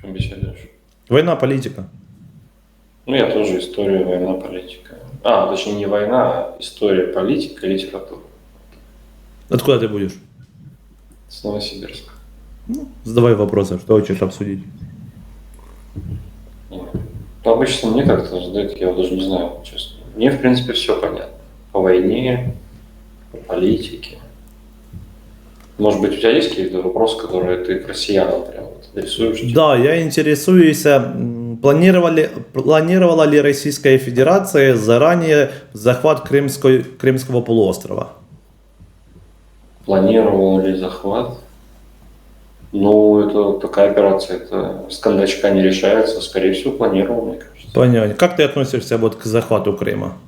О чем беседуешь? Война, политика. Ну, я тоже история, война, политика. А, точнее, не война, а история, политика и литература. Откуда ты будешь? С Новосибирска. Задавай вопросы, что хочешь обсудить. Ну, Обычно мне как-то задают, я даже не знаю, честно. Мне, в принципе, все понятно. По войне, по политике. Может быть, у тебя есть какие-то вопросы, которые ты к россиянам прям вот? Да, я интересуюсь, планировали, планировала ли Российская Федерация заранее захват Крымской, Крымского полуострова? Планировал ли захват? Ну, это такая операция, это с кондачка не решается, скорее всего, планировал, мне кажется. Понятно. Как ты относишься вот к захвату Крыма?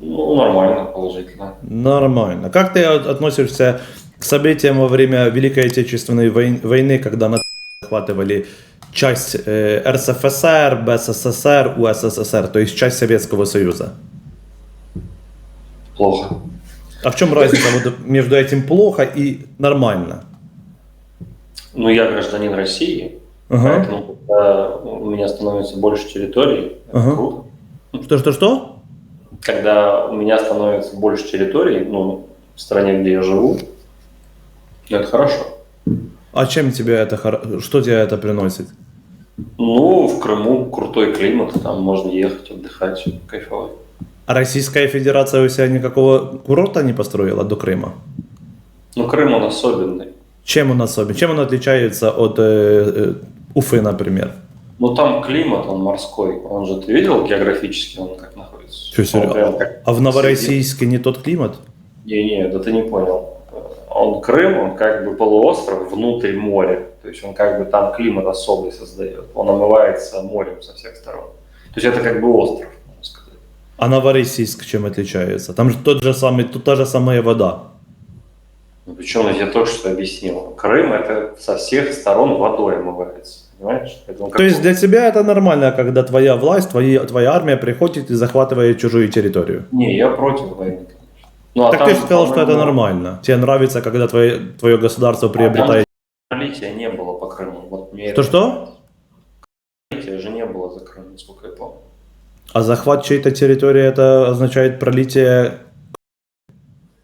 Ну, нормально, положительно. Нормально. Как ты от- относишься к событиям во время Великой Отечественной вой- войны, когда на захватывали часть э, РСФСР, БССР, УССР, то есть часть Советского Союза? Плохо. А в чем разница вот между этим плохо и нормально? Ну, я гражданин России, Ага. поэтому когда у меня становится больше территорий, это Ага. круто. Что, что, что? Когда у меня становится больше территорий, ну, в стране, где я живу, это хорошо. А чем тебе это, что тебе это приносит? Ну, в Крыму крутой климат, там можно ехать, отдыхать, кайфовать. А Российская Федерация у себя никакого курорта не построила до Крыма? Ну, Крым, он особенный. Чем он особен? Чем он отличается от э, э, Уфы, например? Ну, там климат, он морской. Он же, ты видел географически, он как находится? Прям как А в Новороссийске не тот климат? Не-не, да ты не понял. Он Крым, он как бы полуостров внутрь моря. То есть он как бы там климат особый создает. Он омывается морем со всех сторон. То есть это как бы остров, можно сказать. А Новороссийск чем отличается? Там же тот же самый, тут та же самая вода. Ну, Причем я только что объяснил. Крым это со всех сторон водой омывается. Понимаешь? Это он как То есть для тебя это нормально, когда твоя власть, твои, твоя армия приходит и захватывает чужую территорию? Не, я против войны. Ну, а так там, ты же сказал, что это нормально. Тебе нравится, когда твое, твое государство А приобретает... Пролития не было по Крыму. Вот мне Что-что? Пролития же не было за Крым, насколько я помню. А захват чьей-то территории это означает пролитие...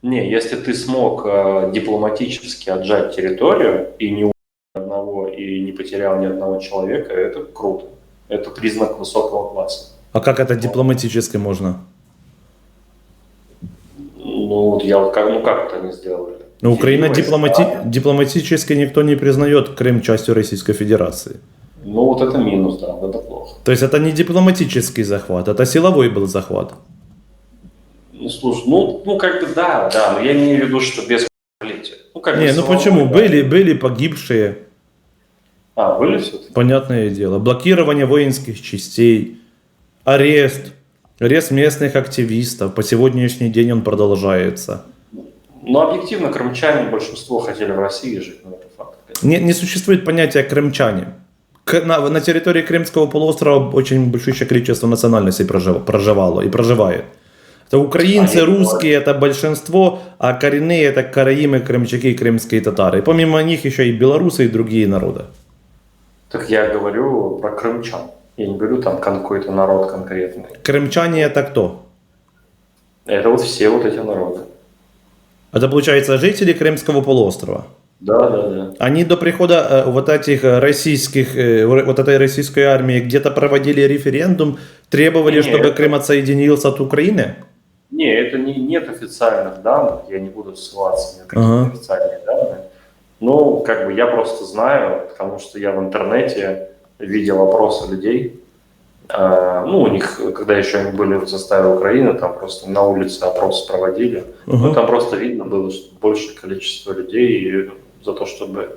Не, если ты смог э, дипломатически отжать территорию и не одного, и не потерял ни одного человека, это круто. Это признак высокого класса. А как это дипломатически можно? Ну, вот я вот как, ну как это они сделали? Ну, Украина дипломати... войска. дипломатически никто не признает Крым частью Российской Федерации. Ну, вот это минус, да, это плохо. То есть это не дипломатический захват, это силовой был захват. Ну, слушай, ну, ну как бы да, да, но я имею в виду, что без. Ну, как Не, ну почему? да. Были, были погибшие, А, были все-таки? понятное дело. Блокирование воинских частей, арест, арест местных активистов. По сегодняшний день он продолжается. Но объективно крымчане большинство хотели в России жить, ну это факт. Не, не существует понятия крымчане. К- на, на территории Крымского полуострова очень большое количество национальностей прожив- проживало и проживает. Это украинцы, А, русские, это большинство, а коренные это караимы, крымчаки, крымские татары. И помимо них еще и белорусы и другие народы. Так я говорю про крымчан. Я не говорю там какой-то народ конкретный. Крымчане это кто? Это вот все вот эти народы. Это получается жители Крымского полуострова. Да, да, да. Они до прихода э, вот этих э, российских, э, вот этой российской армии где-то проводили референдум, требовали, Не, чтобы это- Крым отсоединился от Украины. Не, это не, нет официальных данных, я не буду ссылаться на какие-то Ага. официальные данные. Ну, как бы я просто знаю, потому что я в интернете видел опросы людей. А, ну, у них, когда еще они были в составе Украины, там просто на улице опрос проводили. Ну, Ага. там просто видно было, что большее количество людей за то, чтобы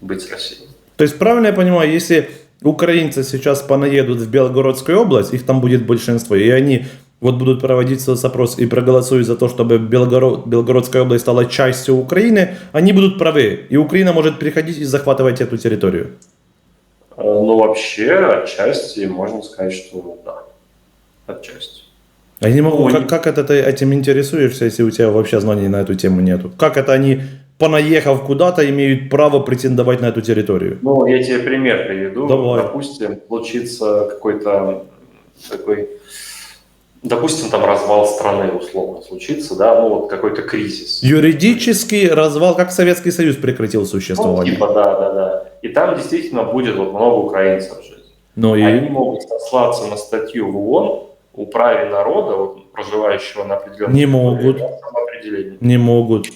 быть с Россией. То есть правильно я понимаю, если украинцы сейчас понаедут в Белгородскую область, их там будет большинство, и они вот будут проводить свой запрос и проголосуют за то, чтобы Белгород, Белгородская область стала частью Украины, они будут правы, и Украина может приходить и захватывать эту территорию. Э, Ну, вообще, отчасти можно сказать, что да. Отчасти. Я не могу, Ой. как, как это ты этим интересуешься, если у тебя вообще знаний на эту тему нету? Как это они понаехав куда-то, имеют право претендовать на эту территорию. Ну, я тебе пример приведу. Давай. Допустим, случится какой-то такой, допустим, там развал страны условно случится, да, ну вот какой-то кризис. Юридический развал, как Советский Союз прекратил Ну, существование. типа, да, да, да. И там действительно будет вот много украинцев жить. Ну и Они могут сослаться на статью в ООН о праве народа, вот, проживающего на определенном Не могут. не могут.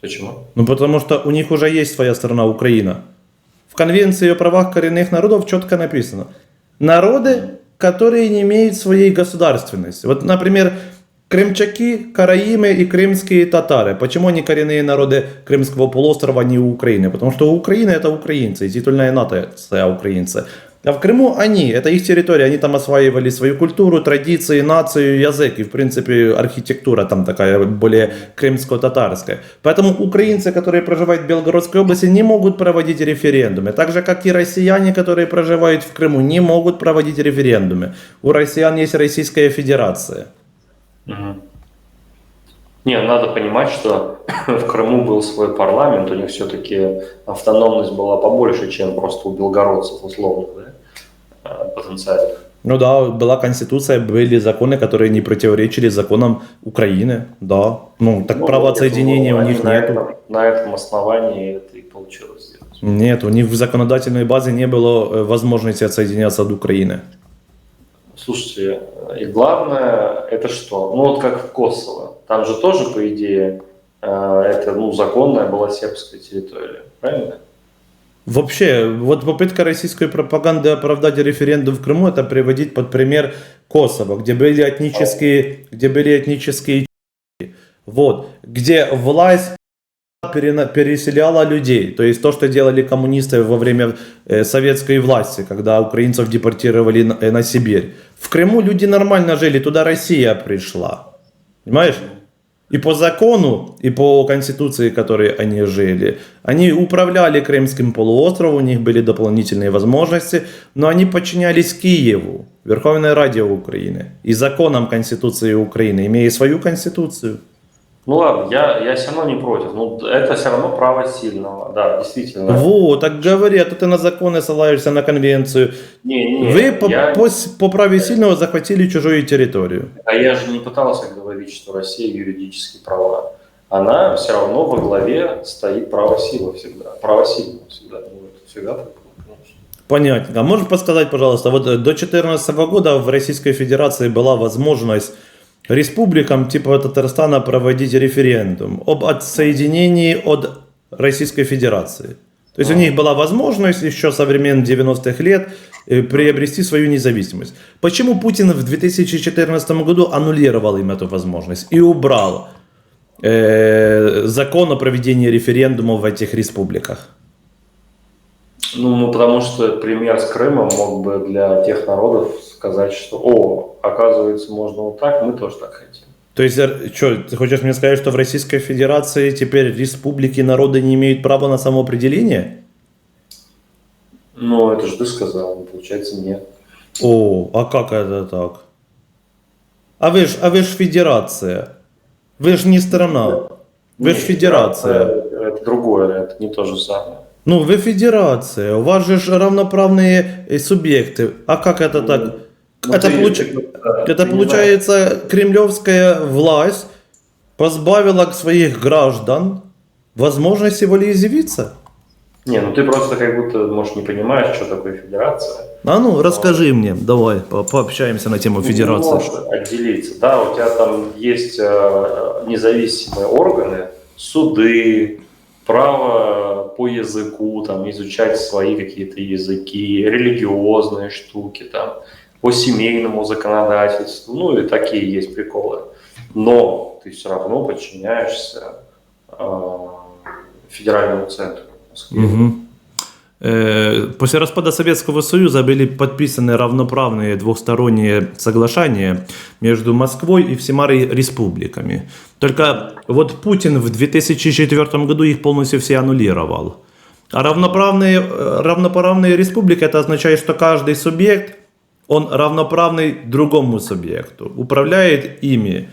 Почему? Ну потому что у них уже есть своя страна, Украина. В Конвенции о правах коренных народов четко написано. Народы, которые не имеют своей государственности. Вот, например, крымчаки, караимы и крымские татары. Почему они коренные народы Крымского полуострова, не Украины? Потому что Украина это украинцы, и титульная нация украинцы. А в Крыму они, это их территория, они там осваивали свою культуру, традиции, нацию, язык, и в принципе архитектура там такая более крымско-татарская. Поэтому украинцы, которые проживают в Белгородской области, не могут проводить референдумы. Так же, как и россияне, которые проживают в Крыму, не могут проводить референдумы. У россиян есть Российская Федерация. Не, надо понимать, что в Крыму был свой парламент, у них все-таки автономность была побольше, чем просто у белгородцев, условно, да, а, потенциальных. Ну да, была конституция, были законы, которые не противоречили законам Украины, да. Ну, так Ну, права вот, я отсоединения у них на нету. этом- на этом основании это и получилось сделать. Нет, у них в законодательной базе не было э, возможности отсоединяться от Украины. Слушайте, и главное, это что? Ну вот как в Косово. Там же тоже, по идее, э, это ну, законная была сербская территория, правильно? Вообще, вот попытка российской пропаганды оправдать референдум в Крыму, это приводить под пример Косово, где были этнические, где были этнические вот, где власть переселяла людей. То есть то, что делали коммунисты во время э, советской власти, когда украинцев депортировали э, на Сибирь. В Крыму люди нормально жили, туда Россия пришла. Понимаешь? И по закону, и по конституции, которой они жили, они управляли Крымским полуостровом, у них были дополнительные возможности, но они подчинялись Киеву, Верховной Раде Украины, и законам Конституции Украины, имея свою конституцию. Ну ладно, я, я все равно не против. Ну, это все равно право сильного. Да, действительно. Вот, так говорят, а ты на законы ссылаешься на конвенцию. Не, не, Вы по, я, по, по праве сильного захватили чужую территорию. а я же не пытался говорить, что Россия юридически права. Она все равно во главе стоит право силы всегда. Право сильного всегда. Ну, это всегда так. Понятно. А можешь подсказать, пожалуйста, вот э, до 2014 года в Российской Федерации была возможность республикам типа Татарстана проводить референдум об отсоединении от Российской Федерации. То есть у них была возможность еще со времен 90-х лет э, приобрести свою независимость. Почему Путин в 2014 году аннулировал им эту возможность и убрал э, закон о проведении референдумов в этих республиках? Ну, ну, потому что пример с Крымом мог бы для тех народов сказать, что, о, оказывается, можно вот так, мы тоже так хотим. То есть, что, ты хочешь мне сказать, что в Российской Федерации теперь республики, народы не имеют права на самоопределение? Ну, это же ты сказал, получается, нет. О, а как это так? А вы ж, а вы ж федерация. Вы ж не страна. Вы ж Нет, федерация. Это, это другое, это не то же самое. Ну, вы федерация. У вас же ж равноправные э, субъекты. А как это так? Ну, это ты- получ- ты- да, Это ты не получается, кремлевская власть позбавила своих граждан возможности волеизъявиться? Не, ну ты просто как будто, может, не понимаешь, что такое федерация. А ну, расскажи мне, давай, по- пообщаемся на тему Ну, федерации. Можешь отделиться. Да, у тебя там есть э, независимые органы, суды, право по языку, там, изучать свои какие-то языки, религиозные штуки, там, по семейному законодательству, ну и такие есть приколы. Но ты все равно подчиняешься э, федеральному центру. Э, После распада Советского Союза были подписаны равноправные двухсторонние соглашения между Москвой и всема ре- республиками. Только вот Путин в 2004 году их полностью все аннулировал. А равноправные, э, равноправные республики, это означает, что каждый субъект, он равноправный другому субъекту. Управляет ими,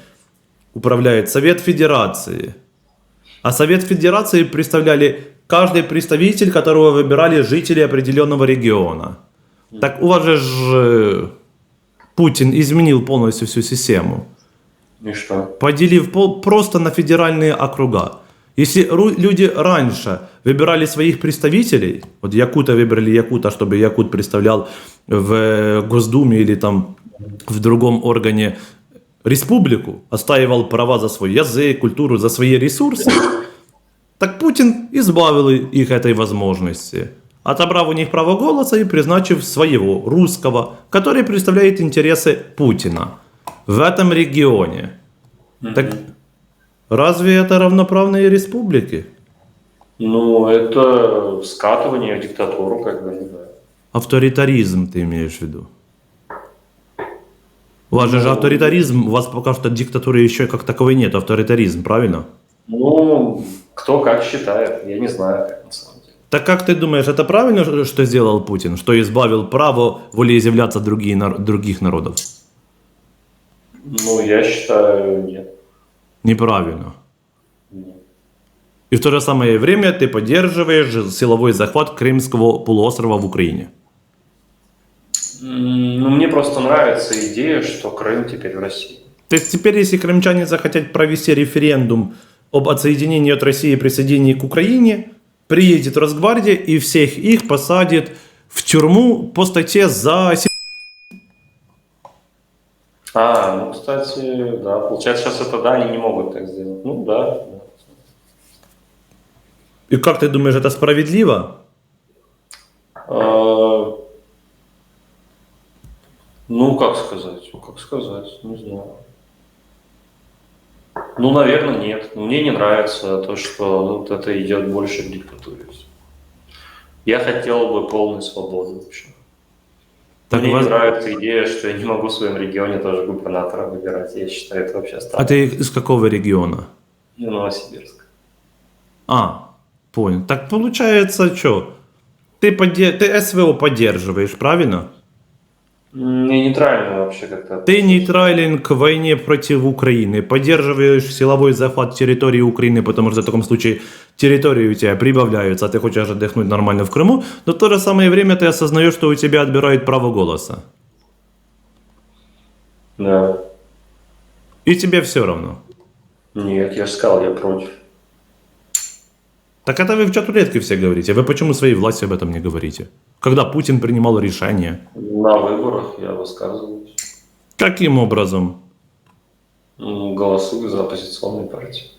управляет Совет Федерации. А Совет Федерации представляли каждый представитель, которого выбирали жители определенного региона. Так у вас же ж, э, Путин изменил полностью всю систему. И что? поделив пол- просто на федеральные округа. Если люди раньше выбирали своих представителей, вот Якута выбрали Якута, чтобы Якут представлял в э, Госдуме или там в другом органе республику, отстаивал права за свой язык, культуру, за свои ресурсы, так Путин избавил их этой возможности, отобрав у них право голоса и призначив своего, русского, который представляет интересы Путина в этом регионе. Так разве это равноправные республики? Ну, это скатывание в диктатуру, как бы, не знаю. Авторитаризм ты имеешь в виду? У вас же же авторитаризм, у вас пока что диктатуры еще как таковой нет, авторитаризм, правильно? Ну, кто как считает, я не знаю, как на самом деле. Так как ты думаешь, это правильно, что сделал Путин, что избавил право волеизъявляться другие, других народов? Ну, я считаю, нет. Неправильно. Нет. И в то же самое время ты поддерживаешь силовой захват Крымского полуострова в Украине. Ну, мне просто нравится идея, что Крым теперь в России. То есть теперь, если крымчане захотят провести референдум об отсоединении от России и присоединении к Украине, приедет Росгвардия и всех их посадит в тюрьму по статье за... А, ну, кстати, да, получается, сейчас это да, они не могут так сделать. Ну, да. И как ты думаешь, это справедливо? А, Ну, как сказать? Как сказать? Не знаю. Ну, наверное, нет. Мне не нравится то, что вот это идет больше к диктатуре. Я хотел бы полной свободы вообще. Так Мне вас- не нравится идея, что я не могу в своем регионе тоже губернатора выбирать. Я считаю, это вообще А странно. ты из какого региона? Ну, Новосибирск. А, понял. Так получается, что? Ты, подде- ты СВО поддерживаешь, правильно? Я нейтрально вообще как-то. Ты нейтрален к войне против Украины, поддерживаешь силовой захват территории Украины, потому что в таком случае территории у тебя прибавляются, а ты хочешь отдохнуть нормально в Крыму, но в то же самое время ты осознаешь, что у тебя отбирают право голоса. Да. И тебе все равно. Нет, я же сказал, я против. Так это вы в чатуретке все говорите. Вы почему своей власти об этом не говорите? Когда Путин принимал решение. На выборах я высказываюсь. Каким образом? Ну, Голосую за оппозиционные партии.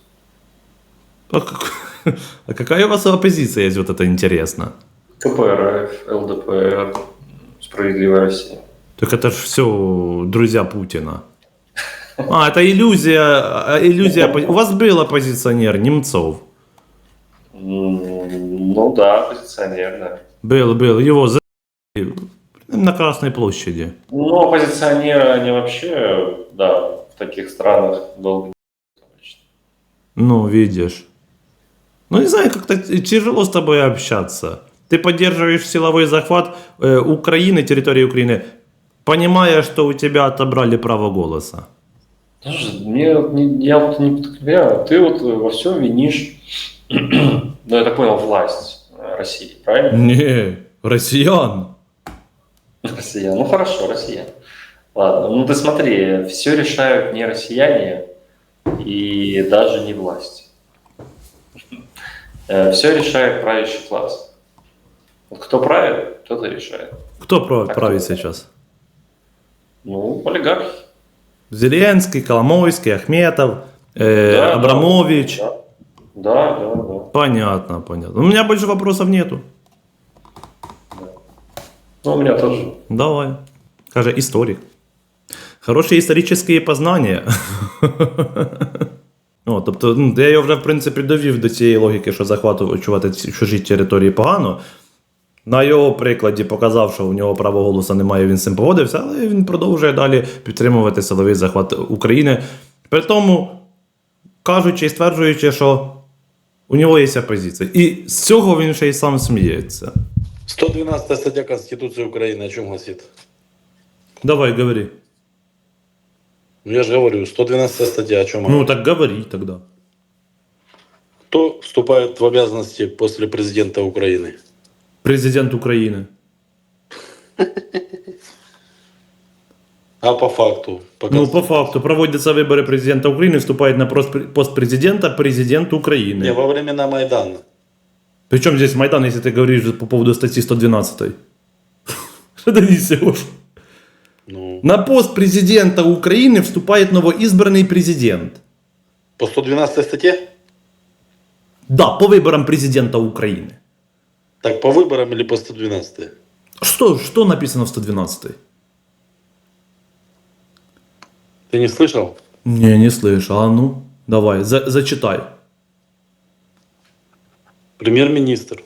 А, как- а какая у вас оппозиция есть, вот это интересно? КПРФ, ЛДПР, Справедливая Россия. Так это ж все друзья Путина. А, это иллюзия, а, иллюзия. У вас был оппозиционер Немцов. Ну да, оппозиционер, да. Был, был. Его за... на Красной площади. Ну, оппозиционеры, они вообще, да, в таких странах долго. Ну, видишь. Ну, не знаю, как-то тяжело с тобой общаться. Ты поддерживаешь силовой захват э, Украины, территории Украины, понимая, что у тебя отобрали право голоса. Слушай, мне, я вот не понимаю, ты вот во всем винишь, ну, я так понял, власть э, России, правильно? Не, россиян. Россиян. Ну хорошо, россиян. Ладно, ну ты смотри, все решают не россияне и даже не власть. Все решает правящий класс. Вот кто правит, тот и решает. Кто прав- Так, правит кто? сейчас? Ну, олигархи. Зеленский, Коломойский, Ахметов, э, да, Абрамович. Да, да, да. да. Понятно, понятно. У меня больше вопросов нету. Ну, у меня тоже. Давай. Каже, історик. Хороші історичні познання. О, тобто, ну, я його вже, в принципі, довів до цієї логіки, що захватувати чужі території погано. На його прикладі показав, що у нього права голосу немає, він з цим погодився, але він продовжує далі підтримувати силовий захват України. При тому, кажучи і стверджуючи, що у нього є опозиція. І з цього він ще й сам сміється. 112 статья Конституции Украины о чем гласит? Давай, говори. Ну, я же говорю, 112 статья о чем Ну, так говори тогда. Кто вступает в обязанности после президента Украины? Президент Украины. А по факту? По Ну, по факту, проводятся выборы президента Украины, вступает на пост пост президента президент Украины. Не, во времена Майдана. Причем здесь Майдан, если ты говоришь по поводу статьи 112? Что ты несешь? Ну, На пост президента Украины вступает новоизбранный президент. по 112 статье? Да, по выборам президента Украины. Так, по выборам или по 112? Что, что написано в 112? Ты не слышал? Не, не слышал. А ну, давай, за- зачитай. Премьер-министр.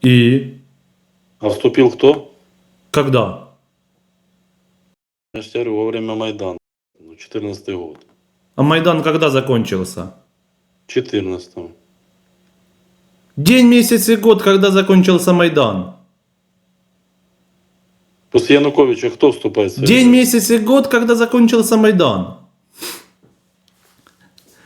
И А вступил кто? когда? Я же говорю, во время Майдана. Ну, 14 год. А Майдан когда закончился? 14 День, месяц и год, когда закончился Майдан. После Януковича кто вступает? в Союз? День, месяц и год, когда закончился Майдан.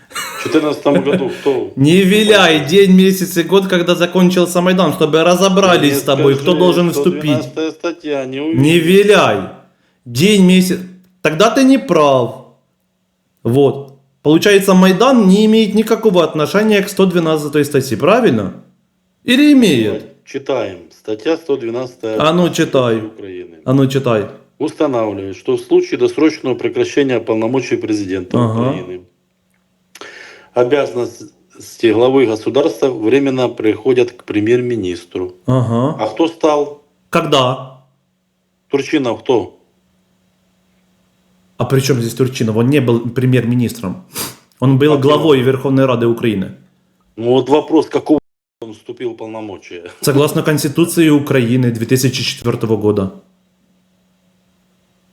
В 14 году кто? Не виляй день, месяц и год, когда закончился Майдан, чтобы разобрались Мне с тобой, кто скажи, должен вступить. 112 статья, не увидел. Не виляй. День, месяц. Тогда ты не прав. Вот. Получается, Майдан не имеет никакого отношения к 112 статье, правильно? Или имеет? Читаем. Статья 112 А ну, читай. Украины. А ну читай. Устанавливает, что в случае досрочного прекращения полномочий президента Ага. Украины обязанности главы государства временно приходят к премьер-министру. Ага. А кто стал? Когда? Турчинов кто? А при чем здесь Турчинов? Он не был премьер-министром. Он был А главой Верховной Рады Украины. Ну вот вопрос, какого он вступил в полномочия? Согласно Конституции Украины 2004 года.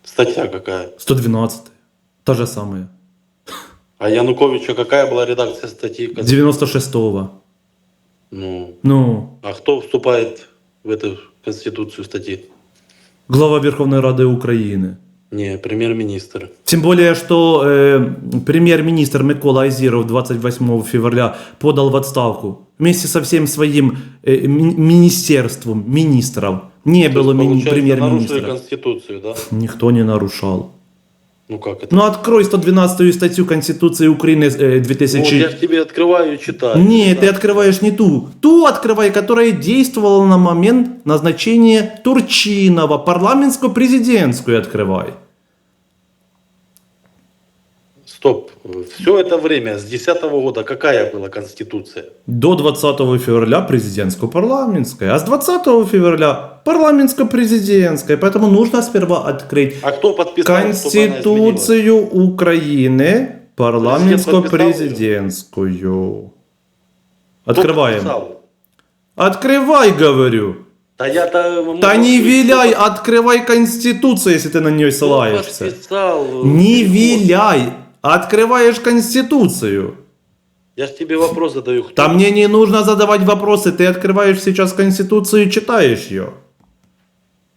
Статья какая? 112. Та же самая. А Януковича какая была редакция статьи? 96-го. Ну, Ну, а кто вступает в эту конституцию статьи? глава Верховной Рады Украины. Не, премьер-министр. Тем более, что э, премьер-министр Микола Азиров 28 февраля подал в отставку вместе со всем своим э, ми- министерством министров. Не То было нарушили премьер-министра. конституцию, да? Никто не нарушал. Ну как это? Ну, открой 112 статью Конституции Украины э, Ну, 2000... вот я тебе открываю и читаю. Нет, ты Да. открываешь не ту. Ту открывай, которая действовала на момент назначения Турчинова. Парламентско-президентскую открывай. Стоп. Все это время, с 10 года, какая была конституция? До 20 февраля президентско-парламентская, а с 20 февраля парламентско-президентская. Поэтому нужно сперва открыть А кто подписал? Конституцию Украины парламентско-президентскую. Открываем. Открывай, говорю. Да я-то... Да не виляй, открывай Конституцию, если ты на нее ссылаешься. Не виляй, открываешь Конституцию. Я ж тебе вопрос задаю. Кто? Да мне не нужно задавать вопросы, ты открываешь сейчас Конституцию и читаешь ее.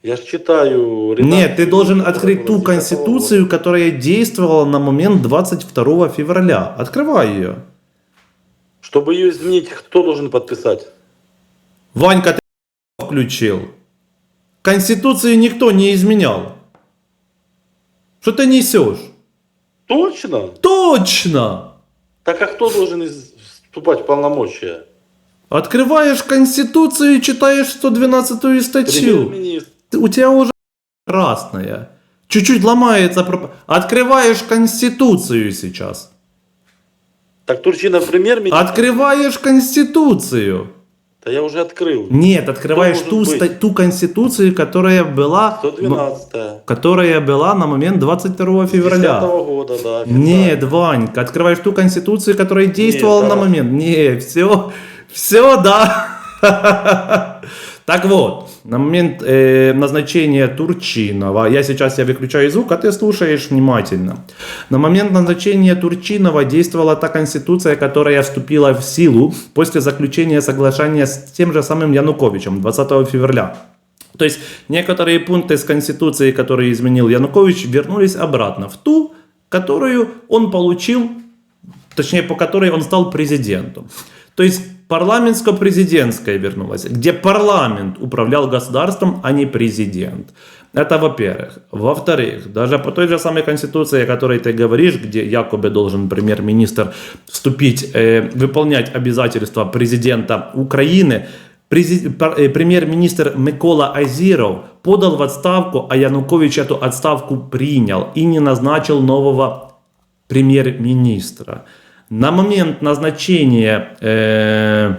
Я ж читаю... редакцию, Нет, ты должен открыть ту с 10 Конституцию, которая действовала на момент 22 февраля. Открывай ее. года. Чтобы ее изменить, кто должен подписать? Ванька, ты включил. Конституцию никто не изменял. Что ты несешь? Точно? Точно! Так а кто должен вступать в полномочия? Открываешь Конституцию и читаешь 112 статью. У тебя уже красная. Чуть-чуть ломается. проп- Открываешь Конституцию сейчас. Так Турчинов премьер-министр? Открываешь Конституцию. Да я уже открыл. Нет, открываешь ту, ста- ту Конституцию, которая была, 112 которая была на момент 22 10 февраля. года, да. официально. Нет, Ванька, открываешь ту конституцию, которая действовала Нет, на да. момент. Не, все, все, да. Так вот, на момент э, назначения Турчинова, я сейчас я выключаю звук, а ты слушаешь внимательно. На момент назначения Турчинова действовала та конституция, которая вступила в силу после заключения соглашения с тем же самым Януковичем 20 февраля. То есть некоторые пункты с Конституции, которые изменил Янукович, вернулись обратно в ту, которую он получил точнее, по которой он стал президентом. То есть парламентско-президентская вернулась, где парламент управлял государством, а не президент. Это во-первых. Во-вторых, даже по той же самой конституции, о которой ты говоришь, где якобы должен премьер-министр вступить, э, выполнять обязательства президента Украины, э, премьер-министр Микола Азиров подал в отставку, а Янукович эту отставку принял и не назначил нового премьер-министра. На момент назначения э,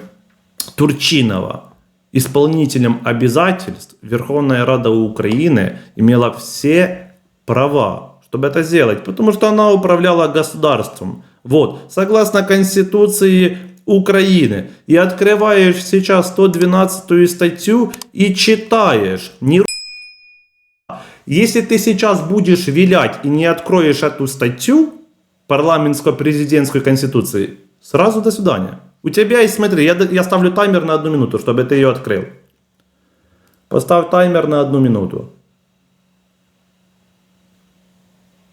Турчинова исполнителем обязательств Верховная Рада Украины имела все права, чтобы это сделать, потому что она управляла государством. Вот, согласно Конституции Украины. И открываешь сейчас 112 статью и читаешь. Не если ты сейчас будешь вилять и не откроешь эту статью парламентско-президентской конституции, сразу до свидания. У тебя есть, смотри, я, я ставлю таймер на одну минуту, чтобы ты ее открыл. Поставь таймер на одну минуту.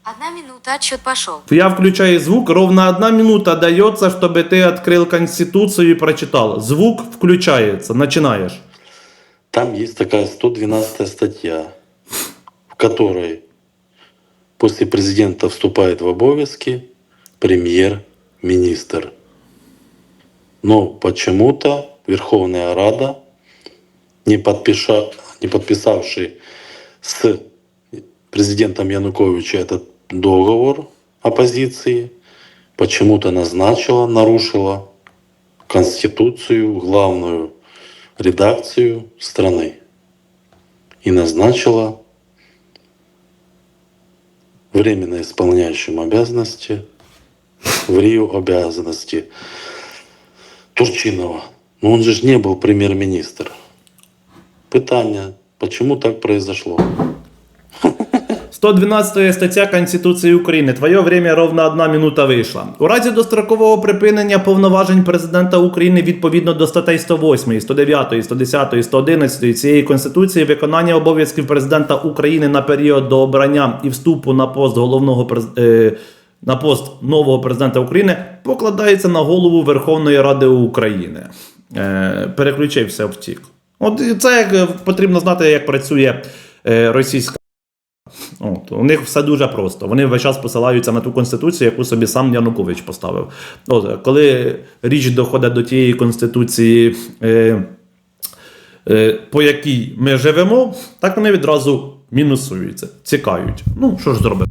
Одна минута, отсчет пошел. Я включаю звук, ровно одна минута дается, чтобы ты открыл конституцию и прочитал. Звук включается, начинаешь. Там есть такая 112 статья, в которой после президента вступает в обовязки премьер-министр. Но почему-то Верховная Рада, не, подпиша, не подписавший с президентом Януковича этот договор оппозиции, почему-то назначила, нарушила Конституцию, главную редакцию страны и назначила временно исполняющим обязанности в Рио обязанности Турчинова. Но он же не был премьер-министр. Питание, почему так произошло? 112 стаття Конституції України. Твоє время ровно одна минута вийшла. У разі дострокового припинення повноважень президента України відповідно до статей 108, 109, 110, 111 цієї конституції виконання обов'язків президента України на період до обрання і вступу на пост головного е, на пост нового президента України покладається на голову Верховної Ради України. Е, переключився втік. От це як е, потрібно знати, як працює російська. От, у них все дуже просто. Вони весь час посилаються на ту конституцію, яку собі сам Янукович поставив. От, коли річ доходить до тієї конституції, е, е, по якій ми живемо, так вони відразу мінусуються, цікають. Ну, що ж зробити?